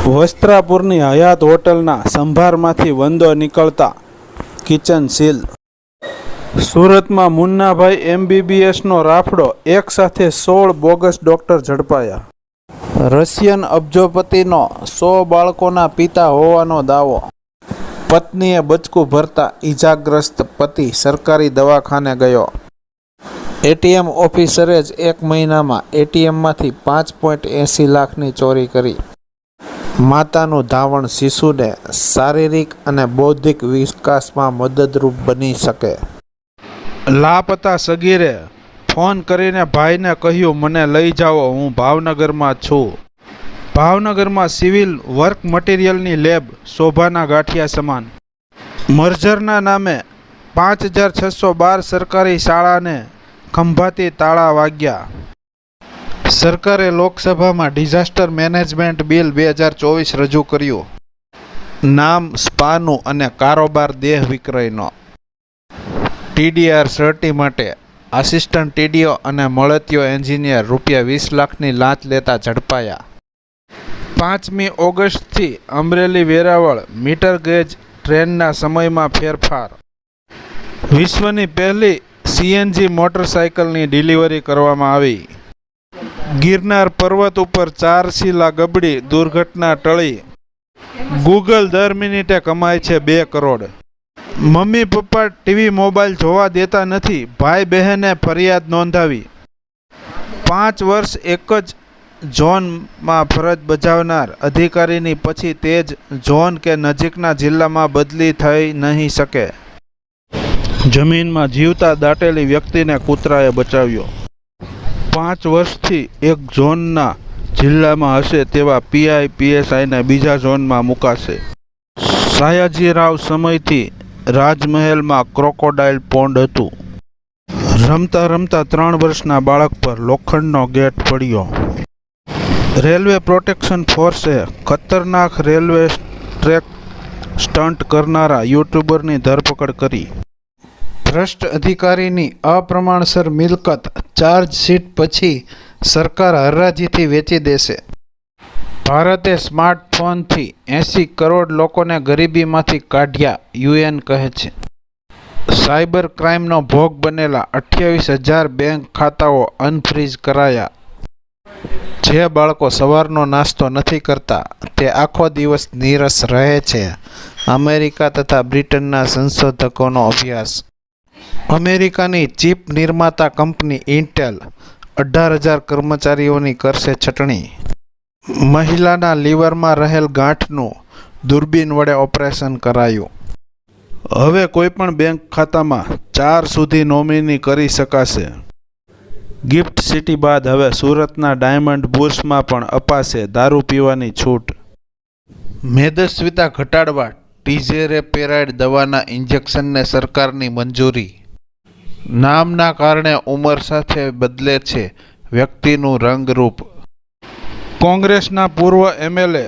વસ્ત્રાપુરની હયાત હોટલના સંભારમાંથી વંદો નીકળતા kitchen seal. સુરતમાં મુન્નાભાઈ એમબીબીએસનો રાફડો એક સાથે સોળ બોગસ ડોક્ટર ઝડપાયા. રશિયન અબજોપતિનો સો બાળકોના પિતા હોવાનો દાવો. પત્નીએ બચકું ભરતા ઈજાગ્રસ્ત પતિ સરકારી દવાખાને ગયો. એટીએમ ઓફિસરે જ એક મહિનામાં એટીએમમાંથી પાંચ પોઈન્ટ એંસી લાખની ચોરી કરી. માતાનું ધાવણ શિશુને શારીરિક અને બૌદ્ધિક વિકાસમાં મદદરૂપ બની શકે. લાપતા સગીરે ફોન કરીને ભાઈને કહ્યું, મને લઈ જાઓ, હું ભાવનગરમાં છું. ભાવનગરમાં સિવિલ વર્ક મટીરિયલની લેબ શોભાના ગાંઠિયા સમાન. મર્જરના નામે પાંચ હજાર છસો બાર સરકારી શાળાને ખંભાતી તાળા વાગ્યા. સરકારે લોકસભામાં ડિઝાસ્ટર મેનેજમેન્ટ બિલ બે હજાર ચોવીસ રજૂ કર્યું. નામ સ્પાનું અને કારોબાર દેહ વિક્રયનો. ટીડીઆર સર્ટી માટે આસિસ્ટન્ટ ટીડીઓ અને મળતિયો એન્જિનિયર રૂપિયા વીસ લાખની લાંચ લેતા ઝડપાયા. પાંચમી ઓગસ્ટથી અમરેલી વેરાવળ મીટર ગેજ ટ્રેનના સમયમાં ફેરફાર. વિશ્વની પહેલી સીએનજી મોટરસાયકલની ડિલિવરી કરવામાં આવી. ગિરનાર પર્વત ઉપર ચાર શીલા ગબડી દુર્ઘટના ટળી. ગૂગલ દર મિનિટે કમાય છે બે crore. Mummy papa TV mobile જોવા દેતા નથી, ભાઈ બહેને ફરિયાદ નોંધાવી. પાંચ વર્ષ એક જ ઝોનમાં ફરજ બજાવનાર અધિકારીની પછી તે જ ઝોન કે નજીકના જિલ્લામાં બદલી થઈ નહીં શકે. જમીનમાં જીવતા દાટેલી વ્યક્તિને કૂતરાએ બચાવ્યો. પાંચ વર્ષથી એક ઝોનના જિલ્લામાં હશે તેવા પીઆઈ પીએસઆઈને બીજા ઝોનમાં મુકાશે. સાયાજીરાવ સમયથી રાજમહેલમાં ક્રોકોડાઇલ પોન્ડ હતું. રમતા રમતા ત્રણ વર્ષના બાળક પર લોખંડનો ગેટ પડ્યો. રેલવે પ્રોટેક્શન ફોર્સે ખતરનાક રેલવે ટ્રેક સ્ટન્ટ કરનારા યુટ્યુબરની ધરપકડ કરી. ભ્રષ્ટ અધિકારીની અપ્રમાણસર મિલકત ચાર્જશીટ પછી સરકાર હરાજીથી વેચી દેશે. ભારતે સ્માર્ટફોનથી એંસી કરોડ લોકોને ગરીબીમાંથી કાઢ્યા, યુએન કહે છે. સાયબર ક્રાઇમનો ભોગ બનેલા અઠ્યાવીસ હજાર બેંક ખાતાઓ અનફ્રીઝ કરાયા. જે બાળકો સવારનો નાસ્તો નથી કરતા, તે આખો દિવસ નીરસ રહે છે. અમેરિકા તથા બ્રિટનના સંશોધકોનો અભ્યાસ અમેરિકાની ચીપ નિર્માતા કંપની ઇન્ટેલ અઢાર હજાર કર્મચારીઓની કરશે છટણી. મહિલાના લીવરમાં રહેલ ગાંઠનું દૂરબીન વડે ઓપરેશન કરાયું. હવે કોઈપણ બેંક ખાતામાં ચાર સુધી નોમિની કરી શકાશે. ગિફ્ટ સિટી બાદ હવે સુરતના ડાયમંડ બુર્સમાં પણ અપાશે દારૂ પીવાની છૂટ. મેદસ્વિતા ઘટાડવા ટીઝેરેપેરાઇડ દવાના ઇન્જેક્શનને સરકારની મંજૂરી. નામના કારણે ઉંમર સાથે બદલે છે વ્યક્તિનું રંગરૂપ. કોંગ્રેસના પૂર્વ એમએલએ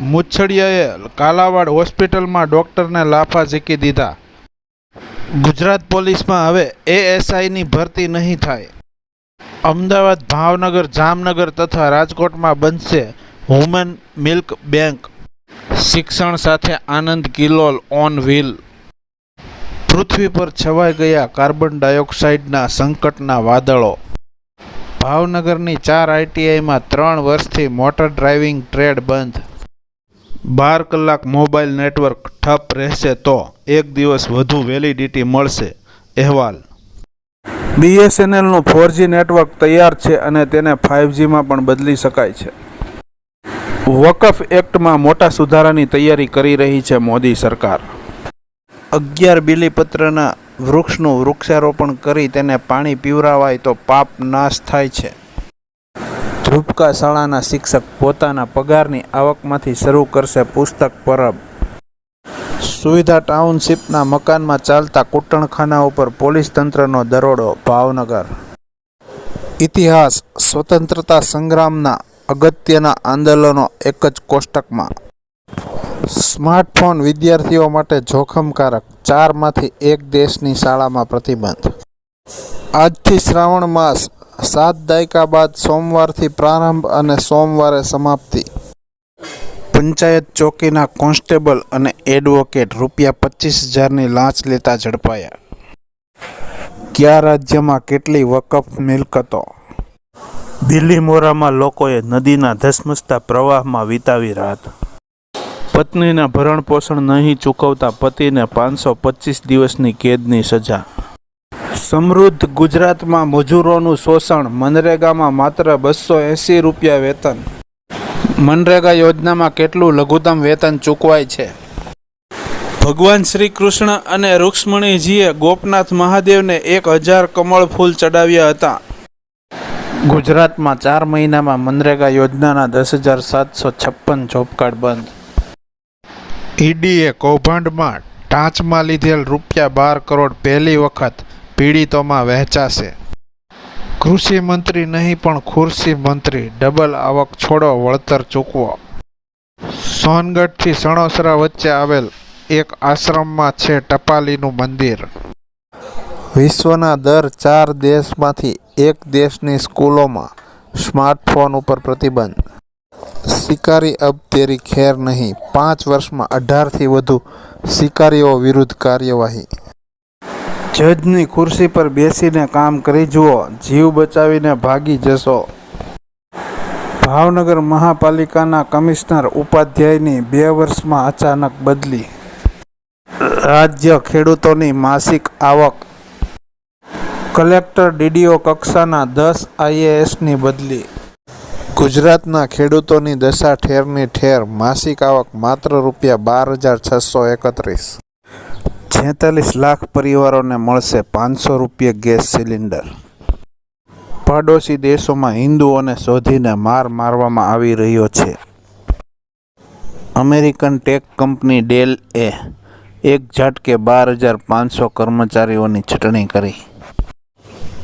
મુછડિયાએ કાલાવાડ હોસ્પિટલમાં ડોક્ટરને લાફા ઝીકી દીધા. ગુજરાત પોલીસમાં હવે એએસઆઈની ભરતી નહીં થાય. અમદાવાદ ભાવનગર જામનગર તથા રાજકોટમાં બનશે વુમન મિલ્ક બેંક. શિક્ષણ સાથે આનંદ કિલોલ ઓન વ્હીલ. પૃથ્વી પર છવાઈ ગયા કાર્બન ડાયોક્સાઇડના સંકટના વાદળો. ભાવનગરની ચાર આઈટીઆઈમાં ત્રણ વર્ષથી મોટર ડ્રાઇવિંગ ટ્રેડ બંધ. બાર કલાક મોબાઈલ નેટવર્ક ઠપ રહેશે તો એક દિવસ વધુ વેલિડિટી મળશે, અહેવાલ. બીએસએનએલનું ફોરજી નેટવર્ક તૈયાર છે અને તેને ફાઇવજીમાં પણ બદલી શકાય છે. વકફ એક્ટમાં મોટા સુધારાની તૈયારી કરી રહી છે મોદી સરકાર. અગિયાર બીલીપત્રના વૃક્ષનું વૃક્ષારોપણ કરી તેને પાણી પીવરાવાય તો પાપ નાશ થાય છે. ધ્રુપકા શાળાના શિક્ષક પોતાના પગારની આવકમાંથી શરૂ કરશે પુસ્તક પરબ. સુવિધા ટાઉનશીપના મકાનમાં ચાલતા કૂટણખાના ઉપર પોલીસ તંત્રનો દરોડો ભાવનગર. ઇતિહાસ, સ્વતંત્રતા સંગ્રામના અગત્યના આંદોલનો એક જ કોષ્ટકમાં. સ્માર્ટફોન વિદ્યાર્થીઓ માટે જોખમકારક, ચારમાંથી એક દેશની શાળામાં પ્રતિબંધ. આજથી શ્રાવણ માસ, સાત દાયકા બાદ સોમવારથી પ્રારંભ અને સોમવારે સમાપ્તિ. પંચાયત ચોકીના કોન્સ્ટેબલ અને એડવોકેટ રૂપિયા પચીસ હજારની લાંચ લેતા ઝડપાયા. કયા રાજ્યમાં કેટલી વકફ મિલકતો? બિલીમોરામાં લોકોએ નદીના ધસમસતા પ્રવાહમાં વિતાવી રાત પત્નીના ભરણ પોષણ નહીં ચૂકવતા પતિને પાંચસો પચીસ દિવસની કેદની સજા. સમૃદ્ધ ગુજરાતમાં મજૂરોનું શોષણ, મનરેગામાં માત્ર બસો એંસી રૂપિયા વેતન. મનરેગા યોજનામાં કેટલું લઘુત્તમ વેતન ચૂકવાય છે? ભગવાન શ્રી કૃષ્ણ અને રૂક્ષ્મણીજીએ ગોપનાથ મહાદેવને એક હજાર કમળ ફૂલ ચડાવ્યા હતા. ગુજરાતમાં ચાર મહિનામાં મનરેગા યોજનાના દસ હજાર સાતસો છપ્પન જોબ કાર્ડ બંધ. ઈડીએ કૌભાંડમાં ટાંચમાં લીધેલ રૂપિયા બાર કરોડ પહેલી વખત પીડિતોમાં વહેંચાશે. કૃષિ મંત્રી નહીં પણ ખુરશી મંત્રી ડબલ આવક છોડો વળતર ચૂકવો. સોનગઢથી સણોસરા વચ્ચે આવેલ એક આશ્રમમાં છે ટપાલીનું મંદિર. વિશ્વના દર ચાર દેશમાંથી એક દેશની સ્કૂલોમાં સ્માર્ટફોન ઉપર પ્રતિબંધ. શિકારી અબ તેરી ખેર નહીં. પાંચ વર્ષમાં અઢારથી વધુ શિકારીઓ વિરુદ્ધ કાર્યવાહી. જજની ખુરશી પર બેસીને કામ કરી જુઓ. જીવ બચાવીને ભાગી જશો. ભાવનગર મહાપાલિકાના કમિશનર ઉપાધ્યાયની બે વર્ષમાં અચાનક બદલી. રાજ્ય ખેડૂતોની માસિક આવક કલેક્ટર ડીડીઓ કક્ષાના દસ આઈએએસની બદલી. ગુજરાતના ખેડૂતોની દશા ઠેરની ઠેર, માસિક આવક માત્ર રૂપિયા બાર હજાર છસો એકત્રીસ. છેતાલીસ લાખ પરિવારોને મળશે પાંચસો રૂપિયા ગેસ સિલિન્ડર. પાડોશી દેશોમાં હિન્દુઓને શોધીને માર મારવામાં આવી રહ્યો છે. અમેરિકન ટેક કંપની ડેલ એ એક ઝાટકે બાર હજાર પાંચસો કર્મચારીઓની છટણી કરી.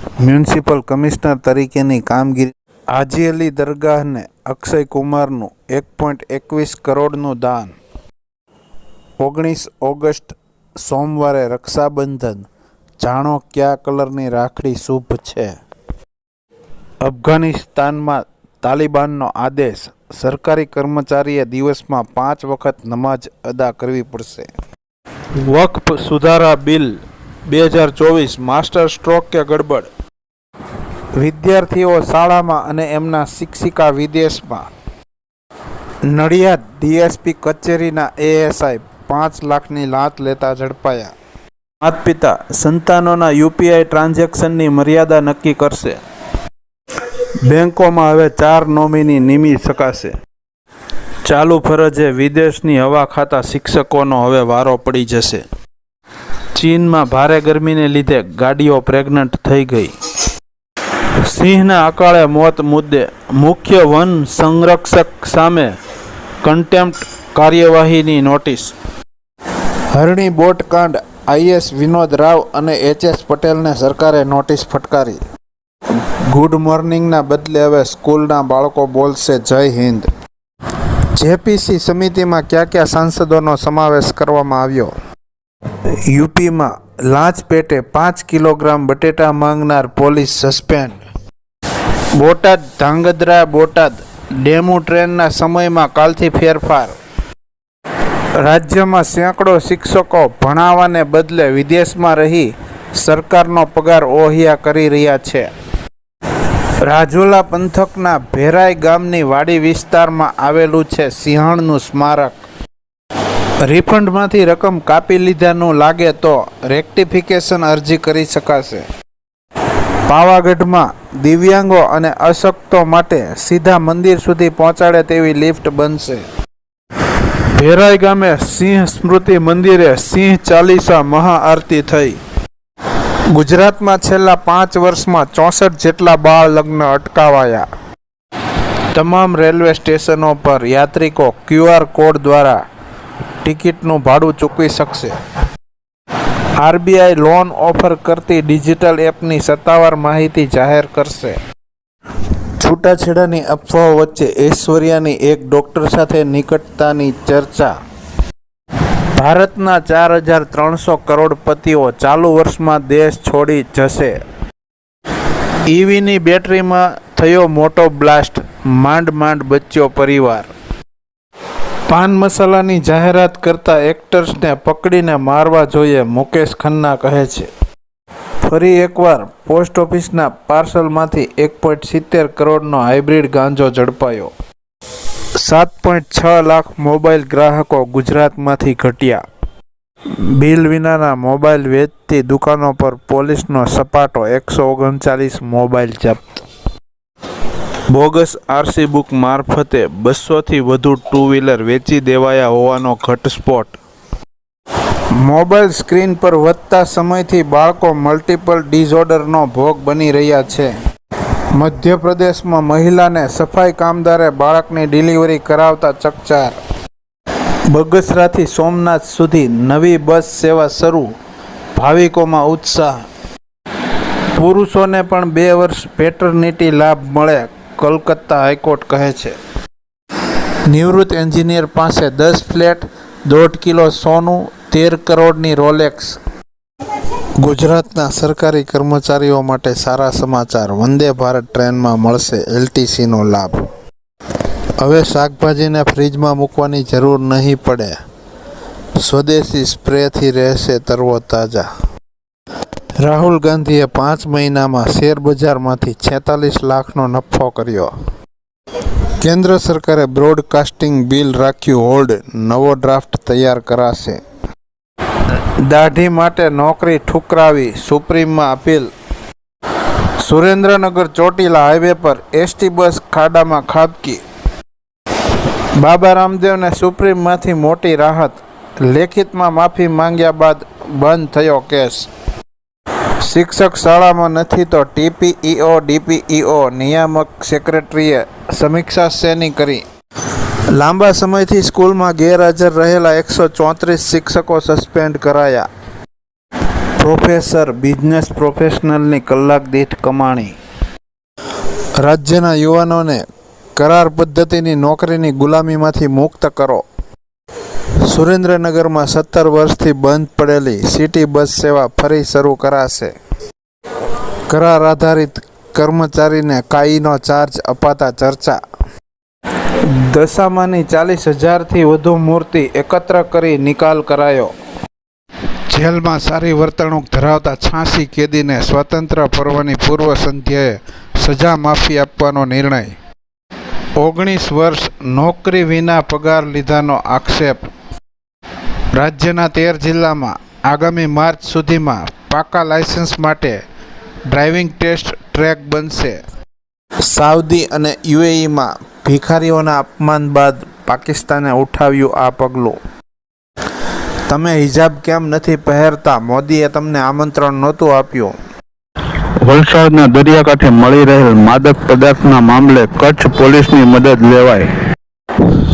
મ્યુનિસિપલ કમિશનર તરીકેની કામગીરી. હાજી અલી દરગાહને અક્ષય કુમારનું એક પોઈન્ટ એકવીસ કરોડનું દાન. ઓગણીસ ઓગસ્ટ, સોમવારે રક્ષાબંધન. જાણો કયા કલરની રાખડી શુભ છે. અફઘાનિસ્તાનમાં તાલિબાનનો આદેશ. સરકારી કર્મચારીએ દિવસમાં પાંચ વખત નમાજ અદા કરવી પડશે. વક્ફ સુધારા બિલ બે હજાર ચોવીસ માસ્ટર સ્ટ્રોક કે ગડબડ? વિદ્યાર્થીઓ શાળામાં અને એમના શિક્ષિકા વિદેશમાં. નડિયાદ ડીએસપી કચેરીના એએસઆઈ પાંચ લાખની લાંચ લેતા ઝડપાયા. માત પિતા સંતાનોના યુપીઆઈ ટ્રાન્ઝેક્શનની મર્યાદા નક્કી કરશે. બેંકોમાં હવે ચાર નોમિની નિમી શકાશે ચાલુ ફરજે વિદેશની હવા ખાતા શિક્ષકોનો હવે વારો પડી જશે. ચીનમાં ભારે ગરમીને લીધે ગાડીઓ પ્રેગ્નન્ટ થઈ ગઈ. સિંહના અકાળે મોત મુદ્દે મુખ્ય વન સંરક્ષક સામે કન્ટેમ્પ્ટ કાર્યવાહીની નોટિસ. હરણી બોટકાંડ આઈએસ વિનોદ રાવ અને એચએસ પટેલને સરકારે નોટિસ ફટકારી. ગુડ મોર્નિંગના બદલે હવે સ્કૂલના બાળકો બોલશે જય હિન્દ. જેપીસી સમિતિમાં કયા કયા સાંસદોનો સમાવેશ કરવામાં આવ્યો? યુપીમાં લાંચ પેટે પાંચ કિલોગ્રામ બટેટા માંગનાર police suspend. Botad Dhrangadhra Botad DEMU ટ્રેનના સમયમાં કાલથી ફેરફાર. રાજ્યમાં સેંકડો શિક્ષકો ભણાવવાને બદલે વિદેશમાં રહી સરકારનો પગાર ઓહિયા કરી રહ્યા છે. રાજુલા પંથકના ભેરાઈ ગામની વાડી વિસ્તારમાં આવેલું છે સિંહણનું સ્મારક. રિફંડમાંથી રકમ કાપી લીધાનું લાગે તો રેક્ટિફિકેશન અરજી કરી શકાશે. પાવાગઢમાં દિવ્યાંગો અને અશક્તો માટે સીધા મંદિર સુધી પહોંચાડે તેવી લિફ્ટ બનશે. ભેરાઈ ગામે સિંહ સ્મૃતિ મંદિરે સિંહ ચાલીસા મહાઆરતી થઈ. ગુજરાતમાં છેલ્લા પાંચ વર્ષમાં ચોસઠ જેટલા બાળ લગ્ન અટકાવાયા. તમામ રેલવે સ્ટેશનો પર યાત્રિકો ક્યુઆર કોડ દ્વારા ટિકિટનું ભાડું ચૂકવી શકશે. આરબીઆઈ લોન ઓફર કરતી ડિજિટલ એપની સત્તાવાર માહિતી જાહેર કરશે. છૂટાછેડાની અફવાઓ વચ્ચે ઐશ્વર્યાની એક ડોક્ટર સાથે નિકટતાની ચર્ચા. ભારતના ચાર હજાર ત્રણસો કરોડપતિઓ ચાલુ વર્ષમાં દેશ છોડી જશે. ઈવીની બેટરીમાં થયો મોટો બ્લાસ્ટ, માંડ માંડ બચ્યો પરિવાર. પાન મસાલાની જાહેરાત કરતા એક્ટર્સને પકડીને મારવા જોઈએ, મુકેશ ખન્ના કહે છે. ફરી એકવાર, પોસ્ટ ઓફિસના પાર્સલમાંથી એક પોઈન્ટ સિત્તેર કરોડનો હાઇબ્રિડ ગાંજો ઝડપાયો. સાત પોઈન્ટ છ લાખ મોબાઈલ ગ્રાહકો ગુજરાતમાંથી ઘટ્યા. બિલ વિનાના મોબાઈલ વેચતી દુકાનો પર પોલીસનો સપાટો એકસો ઓગણચાલીસ મોબાઈલ જપ્ત. બોગસ આરસી બુક મારફતે બસોથી વધુ ટુ વ્હીલર વેચી દેવાયા હોવાનો ઘટસ્ફોટ. મોબાઈલ સ્ક્રીન પર વધતા સમયથી બાળકો મલ્ટિપલ ડિઝોર્ડરનો ભોગ બની રહ્યા છે. મધ્યપ્રદેશમાં મહિલાને સફાઈ કામદારે બાળકની ડિલિવરી કરાવતા ચકચાર. બગસરાથી સોમનાથ સુધી નવી બસ સેવા શરૂ, ભાવિકોમાં ઉત્સાહ. પુરુષોને પણ બે વર્ષ પેટર્નિટી લાભ મળે કલકત્તા હાઈકોર્ટ કહે છે. નિવૃત્ત એન્જિનિયર પાસે દસ ફ્લેટ દોઢ કિલો સોનું તેર કરોડની રોલેક્સ. ગુજરાતના સરકારી કર્મચારીઓ માટે સારા સમાચાર. વંદે ભારત ટ્રેનમાં મળશે એલટીસીનો લાભ. હવે શાકભાજીને ફ્રીજમાં મૂકવાની જરૂર નહીં પડે. સ્વદેશી સ્પ્રેથી રહેશે તરવો તાજા. રાહુલ ગાંધીએ પાંચ મહિનામાં શેરબજારમાંથી છેતાલીસ લાખનો નફો કર્યો. કેન્દ્ર સરકારે બ્રોડકાસ્ટિંગ બિલ રાખ્યું હોલ્ડ, નવો ડ્રાફ્ટ તૈયાર કરાશે. દાઢી માટે નોકરી ઠુકરાવી સુપ્રીમમાં અપીલ. સુરેન્દ્રનગર ચોટીલા હાઈવે પર એસટી બસ ખાડામાં ખાબકી. બાબા રામદેવને સુપ્રીમમાંથી મોટી રાહત. લેખિતમાં માફી માંગ્યા બાદ બંધ થયો કેસ. શિક્ષક શાળામાં નથી તો ટીપીઈઓ, ડીપીઈઓ, નિયામક સેક્રેટરીએ સમીક્ષા શેની કરી? લાંબા સમયથી સ્કૂલમાં ગેરહાજર રહેલા એકસો ચોત્રીસ શિક્ષકો સસ્પેન્ડ કરાયા. પ્રોફેસર, બિઝનેસ પ્રોફેશનલની કલાક દીઠ કમાણી. રાજ્યના યુવાનોને કરાર પદ્ધતિની નોકરીની ગુલામીમાંથી મુક્ત કરો. સુરેન્દ્રનગરમાં સત્તર વર્ષથી બંધ પડેલી સિટી બસ સેવા ફરી શરૂ કરાશે. કરાર આધારિત કર્મચારીને કાઈનો ચાર્જ અપાતા ચર્ચા. દશામાની ચાલીસ હજારથી વધુ મૂર્તિ એકત્ર કરી નિકાલ કરાયો. જેલમાં સારી વર્તણૂક ધરાવતા છાસી કેદીને સ્વતંત્ર પર્વની પૂર્વ સંધ્યાએ સજા માફી આપવાનો નિર્ણય. ઓગણીસ વર્ષ નોકરી વિના પગાર લીધાનો આક્ષેપ. રાજ્યના તેર જિલ્લામાં આગામી માર્ચ સુધીમાં પાકા લાયસન્સ માટે ડ્રાઇવિંગ ટેસ્ટ ટ્રેક બનશે. સાઉદી અને યુએઈમાં ભિખારીઓના અપમાન બાદ પાકિસ્તાને ઉઠાવ્યું આ પગલું. તમે હિજાબ કેમ નથી પહેરતા? મોદીએ તમને આમંત્રણ નહોતું આપ્યું. વલસાડના દરિયાકાંઠે મળી રહેલ માદક પદાર્થના મામલે કચ્છ પોલીસની મદદ લેવાય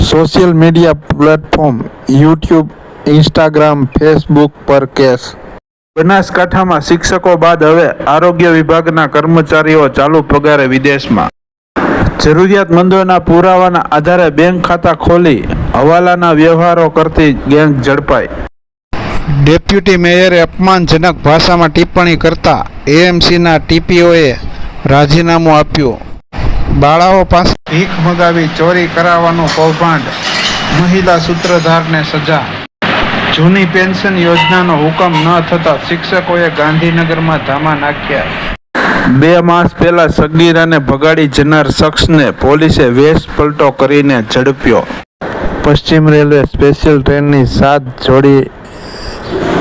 social media platform YouTube Instagram Facebook પર કેસ. બનાસકાંઠામાં શિક્ષકો બાદ હવે આરોગ્ય વિભાગના કર્મચારીઓ ચાલુ પગારે વિદેશમાં. જરૂરિયાતમંદોના પુરાવાના આધારે બેંક ખાતા ખોલી હવાલાના વ્યવહારો કરતી ગેંગ ઝડપાઈ. ડેપ્યુટી મેયરે અપમાનજનક ભાષામાં ટિપ્પણી કરતા એએમસીના ટીપીઓએ રાજીનામું આપ્યું. બાળાઓ પાસે ભીખ મગાવી ચોરી કરાવવાનું કૌભાંડ, મહિલા સૂત્રધારને સજા. જૂની પેન્શન યોજનાનો હુકમ ન થતા શિક્ષકોએ ગાંધીનગરમાં ધામા નાખ્યા. બે માસ પહેલા સગીરાને ભગાડી જનાર શખ્સને પોલીસે વેશ પલટો કરીને ઝડપ્યો. પશ્ચિમ રેલવે સ્પેશિયલ ટ્રેનની સાત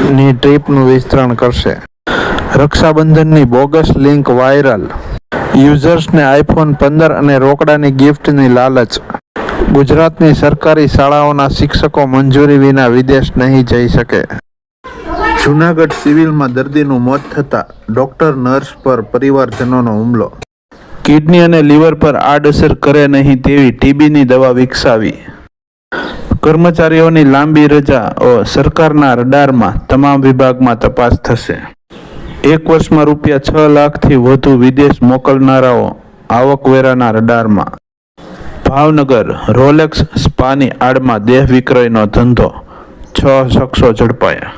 જોડીની ટ્રીપનું વિસ્તરણ કરશે. રક્ષાબંધનની બોગસ લિંક વાયરલ. યુઝર્સને આઈફોન પંદર અને રોકડાની ગિફ્ટની લાલચ. ગુજરાતની સરકારી શાળાઓના શિક્ષકો મંજૂરી વિના વિદેશ નહીં જઈ શકે. જૂનાગઢ સિવિલમાં દર્દીનું મોત થતાં ડોક્ટર, નર્સ પર પરિવારજનોનો હુમલો. કિડની અને લીવર પર આડઅસર કરે નહીં તેવી ટીબીની દવા વિકસાવી. કર્મચારીઓની લાંબી રજાઓ સરકારના રડારમાં તમામ વિભાગમાં તપાસ થશે. એક વર્ષમાં રૂપિયા છ લાખથી વધુ વિદેશ મોકલનારાઓ આવકવેરાના રડારમાં. ભાવનગર રોલેક્સ સ્પાની આડમાં દેહ વિક્રયનો ધંધો, છ શખ્સો ઝડપાયા.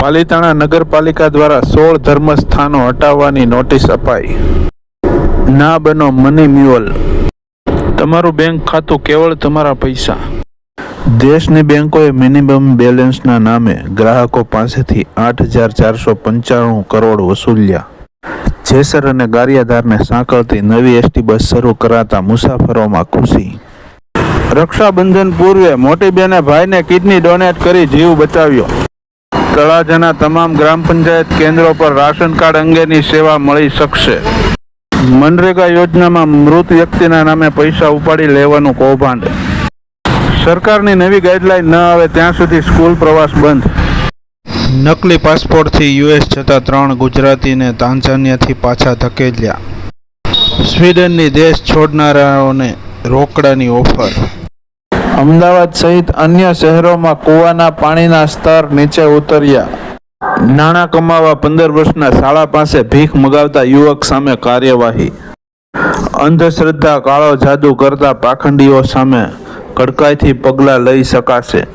પાલિતાણા નગરપાલિકા દ્વારા સોળ ધર્મસ્થાનો હટાવવાની નોટિસ અપાઈ. ના બનો મની મ્યુઅલ. તમારું બેંક ખાતું કેવળ તમારા પૈસા. દેશની બેંકોએ મિનિમમ બેલેન્સના નામે ગ્રાહકો પાસેથી આઠ હજાર ચારસો પંચાણું કરોડ વસૂલ્યા. જેસર અને ગારિયાધારને સાંકળતી નવી એસટી બસ શરૂ કરાતા મુસાફરોમાં ખુશી. રક્ષાબંધન પૂર્વે મોટી બેને ભાઈને કિડની ડોનેટ કરી જીવ બચાવ્યો. તળાજાના તમામ ગ્રામ પંચાયત કેન્દ્રો પર રાશન કાર્ડ અંગેની સેવા મળી શકશે. મનરેગા યોજનામાં મૃત વ્યક્તિના નામે પૈસા ઉપાડી લેવાનું કૌભાંડ. સરકારની નવી ગાઈડલાઈન ન આવે ત્યાં સુધી સ્કૂલ પ્રવાસ બંધ. નકલી પાસપોર્ટથી યુએસ જતા ત્રણ ગુજરાતીને તાંઝાનિયાથી પાછા ધકેલ્યા. સ્વીડનની દેશ છોડનારાઓને રોકડાની ઓફર. અમદાવાદ સહિત અન્ય શહેરોમાં કૂવાના પાણીના સ્તર નીચે ઉતર્યા. નાણાં કમાવા પંદર વર્ષના શાળા પાસે ભીખ મગાવતા યુવક સામે કાર્યવાહી. અંધશ્રદ્ધા કાળો જાદુ કરતા પાખંડીઓ સામે કડકાઈથી પગલાં લઈ શકાશે.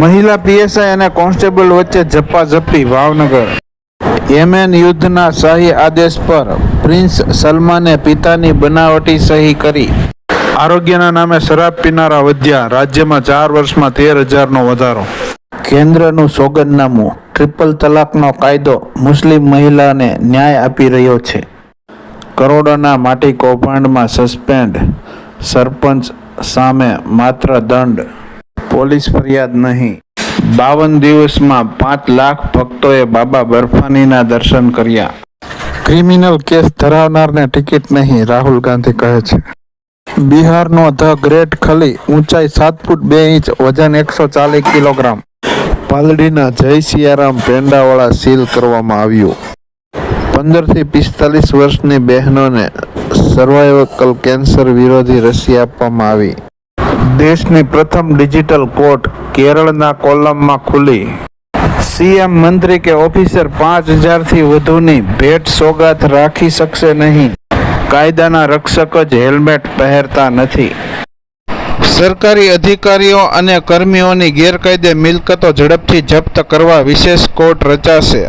મહિલા પીએસઆઈ અને કોન્સ્ટેબલ વચ્ચે ઝપ્પાઝપ્પી ભાવનગર. યેમેન યુદ્ધના શાહી આદેશ પર પ્રિન્સ સલમાને પિતાની બનાવટી સહી કરી. આરોગ્યના નામે શરાબ પીનારા વધ્યા રાજ્યમાં ચાર વર્ષમાં તેર હજારનો વધારો. કેન્દ્રનું સોગંદનામું ટ્રિપલ તલાકનો કાયદો મુસ્લિમ મહિલાને ન્યાય આપી રહ્યો છે. કરોડોના માટી કૌભાંડમાં સસ્પેન્ડ સરપંચ સામે માત્ર દંડ. પોલીસ ફરિયાદ નહીં. બાવન દિવસમાં પાંચ લાખ ભક્તોએ બાબા બર્ફાનીના દર્શન કર્યા. ક્રિમિનલ કેસ ધરાવનારને ટિકિટ નહીં, રાહુલ ગાંધી કહે છે. બિહારનો ધ ગ્રેટ ખલી ઊંચાઈ સાત ફૂટ બે ઇંચ, વજન એકસો ચાલીસ કિલોગ્રામ. પાલડીના જય સિયારામ પેંડાવાળા સીલ કરવામાં આવ્યું. પંદરથી પિસ્તાલીસ વર્ષની બહેનોને સર્વાઇવકલ કેન્સર વિરોધી રસી આપવામાં આવી. દેશની પ્રથમ ડિજિટલ કોર્ટ કેરળના કોલમમાં ખુલી. સીએમ મંત્રી કે ઓફિસર પાંચ હજારથી વધુની ભેટ સોગાત રાખી શકશે નહીં. કાયદાના રક્ષક જ હેલ્મેટ પહેરતા નથી. સરકારી અધિકારીઓ અને કર્મીઓની ગેરકાયદે મિલકતો ઝડપથી જપ્ત કરવા વિશેષ કોર્ટ રચાશે.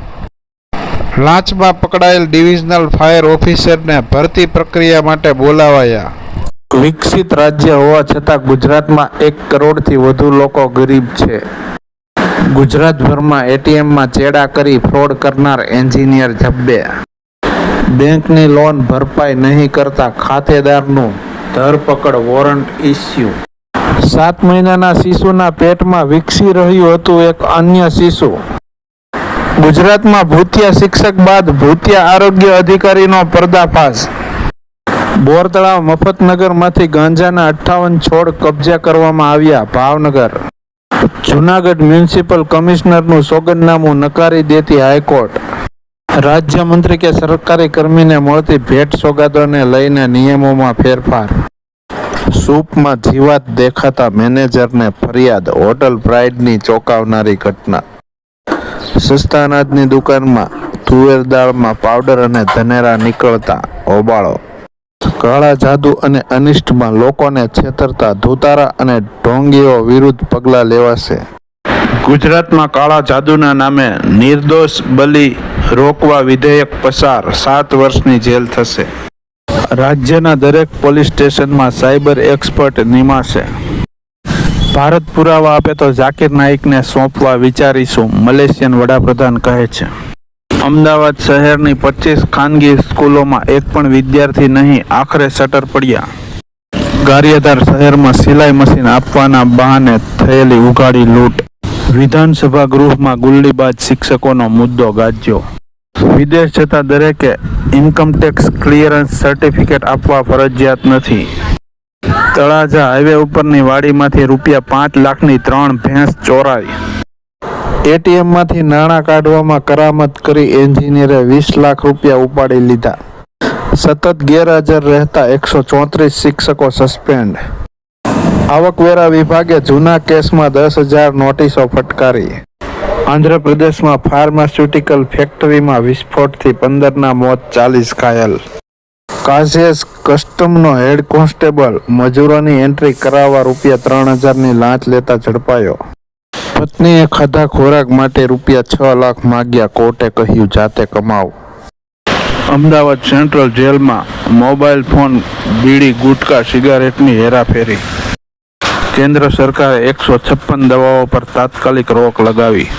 લાંચમાં પકડાયેલ ડિવિઝનલ ફાયર ઓફિસરને ભરતી પ્રક્રિયા માટે બોલાવાયા. વિકસિત રાજ્ય હોવા છતાં ગુજરાતમાં એક કરોડથી વધુ લોકો ગરીબ છે. ગુજરાતભરમાં એટીએમમાં ચેડા કરી ફ્રોડ કરનાર એન્જિનિયર જબ્બે બેંકની લોન ભરપાઈ નહીં કરતા ખાતેદારનું ધરપકડ વોરંટ ઇસ્યુ. સાત મહિનાના શિશુના પેટમાં વિકસી રહ્યું હતું એક અન્ય શિશુ. ગુજરાતમાં ભૂતિયા શિક્ષક બાદ ભૂતિયા આરોગ્ય અધિકારીનો પર્દાફાશ. બોરતળાવ મફતનગરમાંથી ગાંજાના અઠ્ઠાવન છોડ કબજા કરવામાં આવ્યા ભાવનગર. જુનાગઢ મ્યુનિસિપલ કમિશનરનું સોગંદનામું નકારી દેતી હાઈકોર્ટ. રાજ્યમંત્રી કે સરકારી કર્મીને મળતી ભેટ સોગાદોને લઈને નિયમોમાં ફેરફાર. સૂપમાં જીવાત દેખાતા મેનેજરને ફરિયાદ, હોટલ પ્રાઇડની ચોંકાવનારી ઘટના. સસ્તા અનાજની દુકાનમાં તુવેર દાળમાં પાવડર અને ધનેરા નીકળતા હોબાળો. કાળા જાદુ અને અનિષ્ટમાં લોકોને છેતરતા ધુતારા અને ઢોંગીઓ વિરુદ્ધ પગલાં લેવાશે. ગુજરાતમાં કાળા જાદુના નામે નિર્દોષ બલી રોકવા વિધેયક પસાર સાત વર્ષની જેલ થશે. રાજ્યના દરેક પોલીસ સ્ટેશનમાં સાયબર એક્સપર્ટ નિમાશે. ભારત પુરાવા આપે તો ઝાકિર નાઇકને સોંપવા વિચારીશું, મલેશિયન વડાપ્રધાન કહે છે. અમદાવાદ શહેરની પચીસ ખાનગી સ્કૂલોમાં એક પણ વિદ્યાર્થી નહીં, આખરે શટર પડ્યા. ગારિયાધાર શહેરમાં સિલાઈ મશીન આપવાના બહાને થયેલી ઉઘાડી લૂંટ. વિધાનસભા ગૃહમાં ગુલ્લીબાજ શિક્ષકોનો મુદ્દો ગાજ્યો. વિદેશ જતા દરેકે ઇન્કમટેક્સ ક્લિયરન્સ સર્ટિફિકેટ આપવા ફરજિયાત નથી. તળાજા હાઈવે ઉપરની વાડીમાંથી રૂપિયા પાંચ લાખની ત્રણ ભેંસ ચોરાઈ. એટીએમમાંથી નાણાં કાઢવામાં કરામત કરી એન્જિનિયરે વીસ લાખ રૂપિયા ઉપાડી લીધા. સતત ગેરહાજર રહેતા એકસો ચોત્રીસ શિક્ષકો સસ્પેન્ડ. આવકવેરા વિભાગે જૂના કેસમાં દસ હજાર નોટિસો ફટકારી. આંધ્રપ્રદેશમાં ફાર્માસ્યુટિકલ ફેક્ટરીમાં વિસ્ફોટથી પંદરના મોત ચાલીસ ઘાયલ. કાઝેસ કસ્ટમનો હેડ કોન્સ્ટેબલ મજૂરોની એન્ટ્રી કરાવવા રૂપિયા ત્રણ હજારની લાંચ લેતા ઝડપાયો. પત્નીએ ખાધા ખોરાક માટે રૂપિયા છ લાખ માગ્યા, કોર્ટે કહ્યું, જાતે કમાવ. અમદાવાદ સેન્ટ્રલ જેલમાં મોબાઈલ ફોન, બીડી, ગુટકા, સિગારેટની હેરાફેરી. કેન્દ્ર સરકારે એકસો છપ્પન દવાઓ પર તાત્કાલિક રોક લગાવી.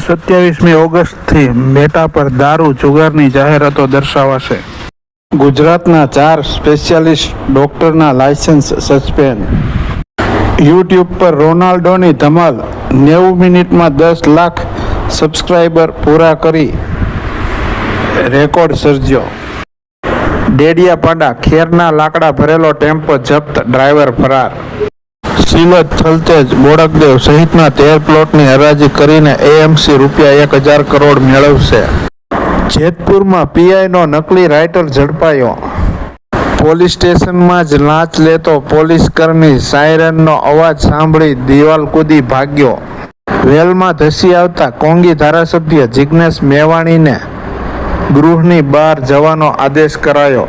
સત્યાવીસમી ઓગસ્ટથી મેટા પર દારૂ, જુગારની જાહેરાતો દર્શાવાશે. ગુજરાતના ચાર સ્પેશિયાલિસ્ટ ડોક્ટરના લાયસન્સ સસ્પેન્ડ. યુટ્યુબ પર રોનાલ્ડોની ધમાલ, નેવું મિનિટમાં દસ લાખ સબસ્ક્રાઈબર પૂરા કરી રેકોર્ડ સર્જ્યો. ડેડિયાપાડા ખેરના લાકડા ભરેલો ટેમ્પો જપ્ત, ડ્રાઈવર ફરાર. સિલત થલતેજ, બોડકદેવ સહિતના તેર પ્લોટની હરાજી કરીને એએમસી રૂપિયા એક હજાર કરોડ મેળવશે. જેતપુરમાં પીઆઈનો નકલી રાઇટર ઝડપાયો. પોલીસ સ્ટેશનમાં જ લાંચ લેતો પોલીસ કર્મી સાયરનનો અવાજ સાંભળી દિવાલ કૂદી ભાગ્યો. વેલમાં ધસી આવતા કોંગી ધારાસભ્ય જિજ્ઞેશ મેવાણીને ગૃહની બહાર જવાનો આદેશ કરાયો.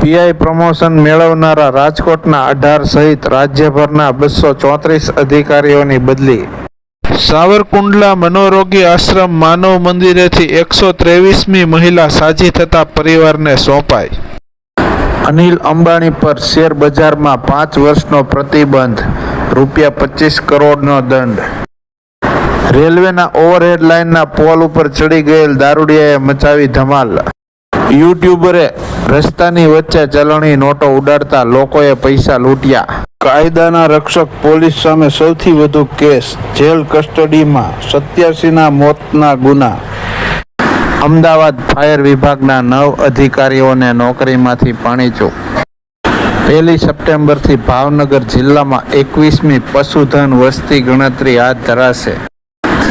પીઆઈ પ્રમોશન મેળવનારા રાજકોટના અઢાર સહિત રાજ્યભરના બસો ચોત્રીસ અધિકારીઓની બદલી. સાવરકુંડલા મનોરોગી આશ્રમ માનવ મંદિરેથી એકસો ત્રેવીસમી મહિલા સાજી થતા પરિવારને સોંપાઈ. અનિલ અંબાણી પર શેર બજારમાં પાંચ વર્ષનો પ્રતિબંધ, રૂપિયા પચીસ કરોડનો દંડ. રેલવેના ઓવરહેડ લાઇનના પોલ ઉપર ચડી ગયેલ દારૂડિયાએ મચાવી ધમાલ. યુટ્યુબરે રસ્તાની વચ્ચે ચલણી નોટો ઉડાડતા લોકોએ પૈસા લૂંટ્યા. કાયદાના રક્ષક પોલીસ સામે સૌથી વધુ કેસ જેલ કસ્ટડીમાં સત્યાસીના મોતના ગુના. અમદાવાદ ફાયર વિભાગના નવ અધિકારીઓને નોકરીમાંથી પાણીચો પહેલી સપ્ટેમ્બરથી ભાવનગર જિલ્લામાં એકવીસમી પશુધન વસ્તી ગણતરી હાથ ધરાશે.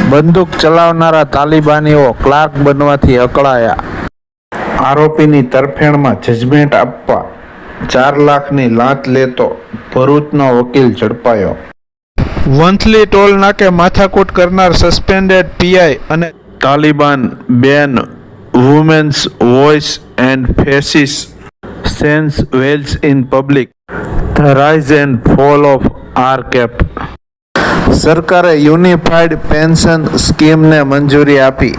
બંદૂક ચલાવનારા તાલિબાનીઓ ક્લાર્ક બનવાથી અકળાયા. આરોપીની તરફેણમાં જજમેન્ટ આપવા ચાર લાખની લાંચ લેતો ભરૂચનો વકીલ ઝડપાયો. વંથલી ટોલ નાકે માથાકૂટ કરનાર સસ્પેન્ડેડ પીઆઈ અને Taliban ban women's voice and faces sense wells in public the rise and fall of R cap સરકારે યુનિફાઈડ પેન્શન સ્કીમને મંજૂરી આપી.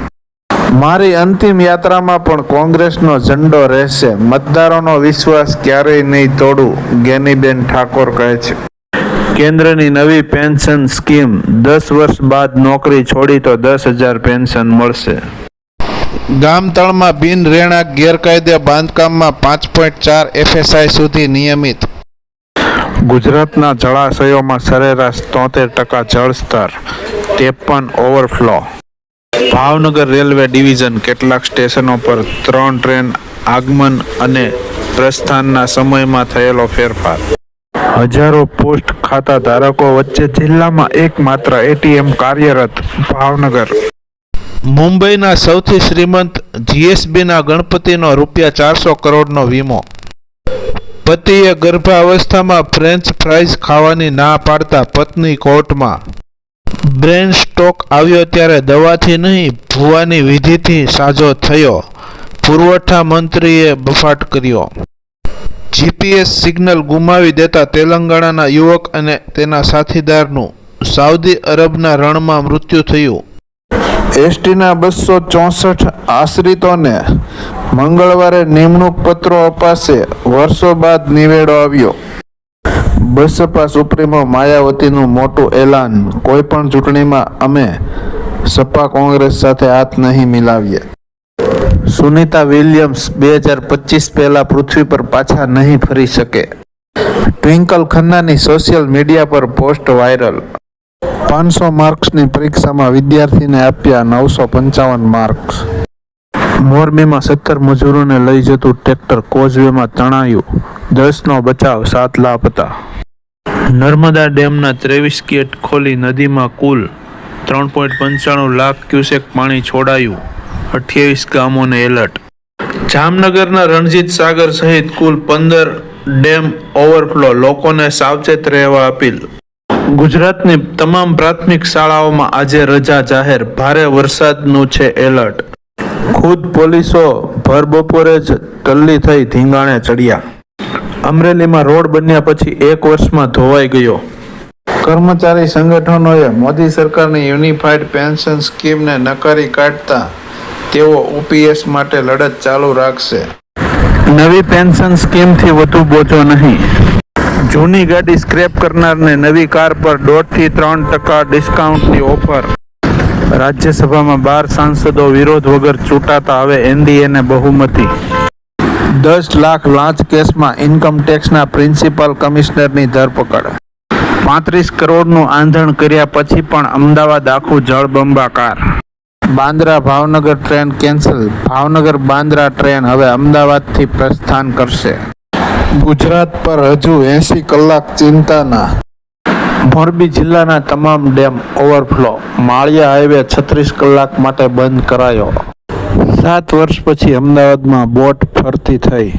મારી અંતિમ યાત્રામાં પણ કોંગ્રેસનો ઝંડો રહેશે. મતદારોનો વિશ્વાસ ક્યારેય નહીં તોડું ગેનીબેન ઠાકોર કહે છે. કેન્દ્રની નવી પેન્શન સ્કીમ દસ વર્ષ બાદ નોકરી છોડી તો દસ હજાર પેન્શન મળશે. ગામતળમાં બિન રહેણાંક ગેરકાયદે બાંધકામમાં પાંચ પોઈન્ટ ચાર એફએસઆઈ સુધી નિયમિત. ગુજરાતના જળાશયોમાં સરેરાશ તોતેર ટકા જળસ્તર ત્રેપન ઓવરફ્લો. ભાવનગર રેલવે ડિવિઝન કેટલાક સ્ટેશનો પર ત્રણ ટ્રેન આગમન અને પ્રસ્થાનના સમયમાં થયેલો ફેરફાર. હજારો પોસ્ટ ખાતા ધારકો વચ્ચે જિલ્લામાં એકમાત્ર એટીએમ કાર્યરત ભાવનગર. મુંબઈના સૌથી શ્રીમંત જીએસબીના ગણપતિનો રૂપિયા ચારસો કરોડનો વીમો. પતિએ ગર્ભાવસ્થામાં ફ્રેન્ચ ફ્રાઈઝ ખાવાની ના પાડતા પત્ની કોર્ટમાં. બ્રેન સ્ટોક આવ્યો ત્યારે દવાથી નહીં, ભૂવાની વિધિથી સાજો થયો. પુરવઠા મંત્રીએ બફાટ કર્યો. જીપીએસ સિગ્નલ ગુમાવી દેતા તેલંગાણાના યુવક અને તેના સાથીદારનું સાઉદી અરબના રણમાં મૃત્યુ થયું. એસટીના બસો ચોસઠ આશ્રિતોને મંગળવારે નિમણૂક પત્રો અપાશે. વર્ષો બાદ નિવેડો આવ્યો. બસપા સુપ્રીમો માયાવતીનું મોટું એલાન. કોઈ પણ ચૂંટણીમાં અમે સપા કોંગ્રેસ સાથે હાથ નહીં મિલાવીએ. સુનિતા વિલિયમ્સ બે હજાર પચીસ પહેલા પૃથ્વી પર પાછા નહીં ફરી શકે. ટ્વિંકલ ખન્નાની સોશિયલ મીડિયા પર પોસ્ટ વાયરલ. પાંચસો માર્ક્સની પરીક્ષામાં વિદ્યાર્થીને આપ્યા નવસો પંચાવન માર્ક્સ. મોરબીમાં સત્તર મજૂરોને લઈ જતું ટ્રેક્ટર કોઝવેમાં તણાયું. દસનો બચાવ, સાત લાપતા. નર્મદા ડેમના ત્રેવીસ ગેટ ખોલી નદીમાં કુલ ત્રણ પોઈન્ટ પંચાણું લાખ ક્યુસેક પાણી છોડાયું. અઠ્યાવીસ ગામોને એલર્ટ. જામનગરના રણજીત સાગર સહિત કુલ પંદર ડેમ ઓવરફ્લો લોકોને સાવચેત રહેવા અપીલ. ગુજરાતની તમામ પ્રાથમિક શાળાઓમાં આજે રજા જાહેર. ભારે વરસાદનું છે એલર્ટ. ખુદ પોલીસો ભર બપોરે જ ટલ્લી થઈ ધીંગાણે ચડ્યા. અમરેલીમાં રોડ બન્યા પછી એક વર્ષમાં ધોવાઈ ગયો. કર્મચારી સંગઠનોએ મોદી સરકારની યુનિફાઈડ પેન્શન સ્કીમને નકારી કાઢતા તેઓ ઓપીએસ માટે લડત ચાલુ રાખશે. નવી પેન્શન સ્કીમથી વધુ બોજો નહીં. જૂની ગાડી સ્ક્રેપ કરનારને નવી કાર પર દોઢથી ત્રણ ટકા ડિસ્કાઉન્ટની ઓફર. રાજ્યસભામાં બાર સાંસદો વિરોધ વગર ચૂંટાતા હવે એનડીએને બહુમતી. દસ લાખ લાંચ કેસમાં ઇન્કમ ટેક્સના પ્રિન્સિપલ કમિશનરની ધરપકડ. પાંત્રીસ કરોડનું આંધણ કર્યા પછી પણ અમદાવાદ આખું જળબંબાકાર. Bandra Bhavnagar train cancel. Bhavnagar Bandra train હવે અમદાવાદથી પ્રસ્થાન કરશે. ગુજરાત પર હજુ એસી કલાક ચિંતાના. મોરબી જિલ્લાના તમામ ડેમ ઓવરફ્લો. માળિયા હાઈવે છત્રીસ કલાક માટે બંધ કરાયો. સાત વર્ષ પછી અમદાવાદમાં બોટ ફરતી થઈ.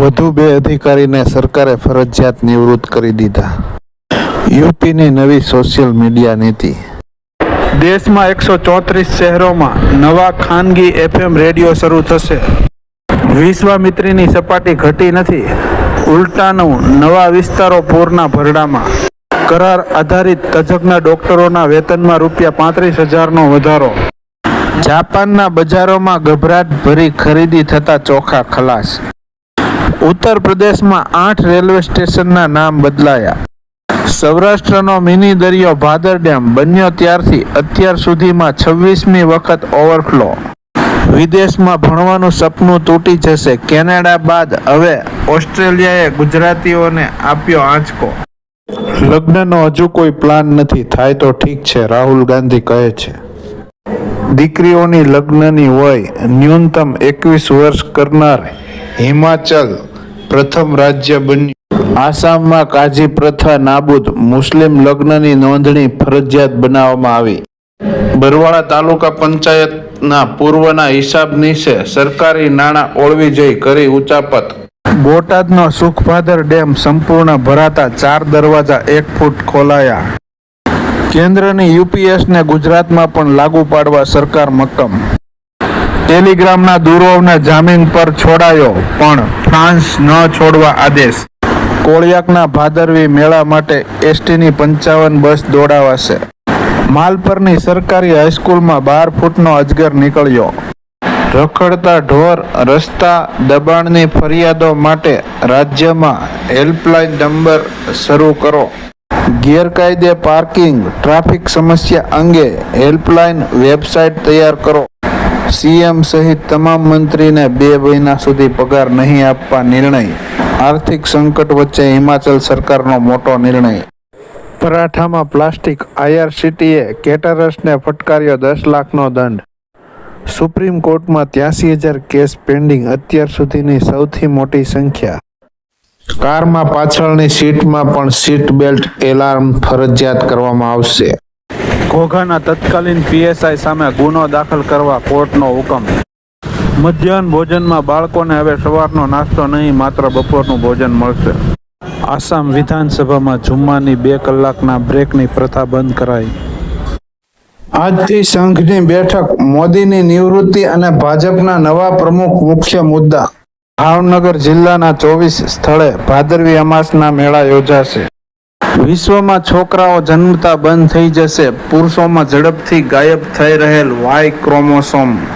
વધુ બે અધિકારીને સરકારે ફરજિયાત નિવૃત્ત કરી દીધા. યુપીની નવી સોશિયલ મીડિયા નીતિ. દેશમાં એકસો ચોત્રીસ શહેરોમાં નવા ખાનગી એફએમ રેડિયો શરૂ થશે. વિશ્વામિત્રીની સપાટી ઘટી નથી. ઉલટાનું નવા વિસ્તારો પૂરના ભરડામાં. કરાર આધારિત તજજ્ઞ ડોક્ટરોના વેતનમાં રૂપિયા પાંત્રીસ હજારનો વધારો. જાપાનના બજારોમાં ગભરાટ ભરી ખરીદી થતા ચોખા ખલાસ. ઉત્તર પ્રદેશમાં આઠ રેલવે સ્ટેશનના નામ બદલાયા. સૌરાષ્ટ્રનો મિની દરિયો ભાદર ડેમ બન્યો ત્યારથી અત્યાર સુધીમાં છવ્વીસમી વખત ઓવરફ્લો. વિદેશમાં ભણવાનું સપનું તૂટી જશે. કેનેડા બાદ હવે ઓસ્ટ્રેલિયાએ ગુજરાતીઓને આપ્યો આંચકો. લગ્નનો હજુ કોઈ પ્લાન નથી. થાય તો ઠીક છે, રાહુલ ગાંધી કહે છે. દીકરીઓની લગ્નની વય ન્યૂનતમ એકવીસ વર્ષ કરનાર હિમાચલ પ્રથમ રાજ્ય બન્યું. આસામમાં કાજી પ્રથા નાબૂદ મુસ્લિમ લગ્નની નોંધણી ફરજિયાત બનાવવામાં આવી. બરવાળા તાલુકા પંચાયતના પૂર્વના હિસાબ નીચે સરકારી નાણાં ઓળવી જઈ કરી ઉચાપત. બોટાદનો સુખભાદર ડેમ સંપૂર્ણ ભરાતા ચાર દરવાજા એક ફૂટ ખોલાયા. કેન્દ્રની યુપીએસને ગુજરાતમાં પણ લાગુ પાડવા સરકાર મક્કમ. ટેલિગ્રામના દુરોવને જામીન પર છોડાયો, પણ ફ્રાન્સ ન છોડવા આદેશ. કોળિયાકના ભાદરવી મેળા માટે એસટીની પંચાવન બસ દોડાવાશે. માલપરની સરકારી હાઈસ્કૂલમાં બાર ફૂટનો અજગર નીકળ્યો. રખડતા ઢોર, રસ્તા દબાણની ફરિયાદો માટે રાજ્યમાં હેલ્પલાઇન નંબર શરૂ કરો. ગેરકાયદે પાર્કિંગ, ટ્રાફિક સમસ્યા અંગે હેલ્પલાઇન વેબસાઇટ તૈયાર કરો. સીએમ સહિત તમામ મંત્રીને બે મહિના સુધી પગાર નહીં આપવા નિર્ણય. આર્થિક સંકટ વચ્ચે હિમાચલ સરકારનો મોટો નિર્ણય. પરાઠામાં પ્લાસ્ટિક આઈઆરસીટીએ કેટરર્સને ફટકાર્યો દસ લાખનો દંડ. સુપ્રીમ કોર્ટમાં ત્યાસી હજાર કેસ પેન્ડિંગ અત્યાર સુધીની સૌથી મોટી સંખ્યા. કારમાં પાછળની સીટમાં પણ સીટ બેલ્ટ એલાર્મ ફરજિયાત કરવામાં આવશે. ઘોઘાના તત્કાલીન પીએસઆઈ સામે ગુનો દાખલ કરવા કોર્ટનો હુકમ. મધ્યાહન ભોજનમાં બાળકોને હવે સવારનો નાસ્તો નહીં માત્ર બપોરનું ભોજન મળશે. આસામ વિધાનસભામાં જુમ્માની બે કલાકના બ્રેકની પ્રથા બંધ કરાઈ. આજથી સંઘની બેઠક મોદીની નિવૃત્તિ અને ભાજપના નવા પ્રમુખ મુખ્ય મુદ્દા. ભાવનગર જિલ્લાના ચોવીસ સ્થળે ભાદરવી અમાસના મેળા યોજાશે. વિશ્વમાં છોકરાઓ જન્મતા બંધ થઈ જશે. પુરુષોમાં ઝડપથી ગાયબ થઈ રહેલ વાય ક્રોમોસોમ.